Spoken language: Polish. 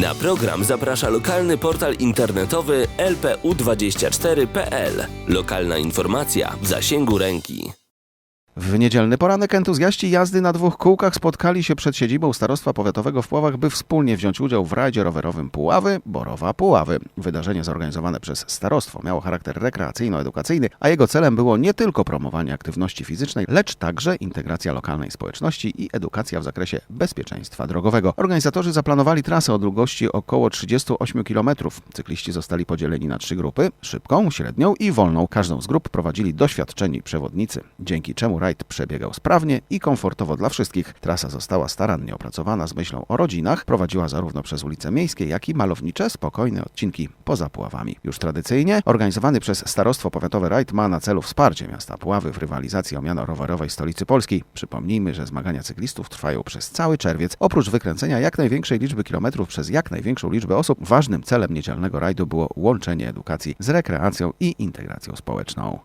Na program zaprasza lokalny portal internetowy lpu24.pl. Lokalna informacja w zasięgu ręki. W niedzielny poranek entuzjaści jazdy na dwóch kółkach spotkali się przed siedzibą Starostwa Powiatowego w Puławach, by wspólnie wziąć udział w rajdzie rowerowym Puławy, Borowa Puławy. Wydarzenie zorganizowane przez starostwo miało charakter rekreacyjno-edukacyjny, a jego celem było nie tylko promowanie aktywności fizycznej, lecz także integracja lokalnej społeczności i edukacja w zakresie bezpieczeństwa drogowego. Organizatorzy zaplanowali trasę o długości około 38 km. Cykliści zostali podzieleni na trzy grupy: szybką, średnią i wolną. Każdą z grup prowadzili doświadczeni przewodnicy, dzięki czemu rajd przebiegał sprawnie i komfortowo dla wszystkich. Trasa została starannie opracowana z myślą o rodzinach, prowadziła zarówno przez ulice miejskie, jak i malownicze, spokojne odcinki poza Puławami. Już tradycyjnie organizowany przez Starostwo Powiatowe rajd ma na celu wsparcie miasta Puławy w rywalizacji o miano rowerowej stolicy Polski. Przypomnijmy, że zmagania cyklistów trwają przez cały czerwiec. Oprócz wykręcenia jak największej liczby kilometrów przez jak największą liczbę osób, ważnym celem niedzielnego rajdu było łączenie edukacji z rekreacją i integracją społeczną.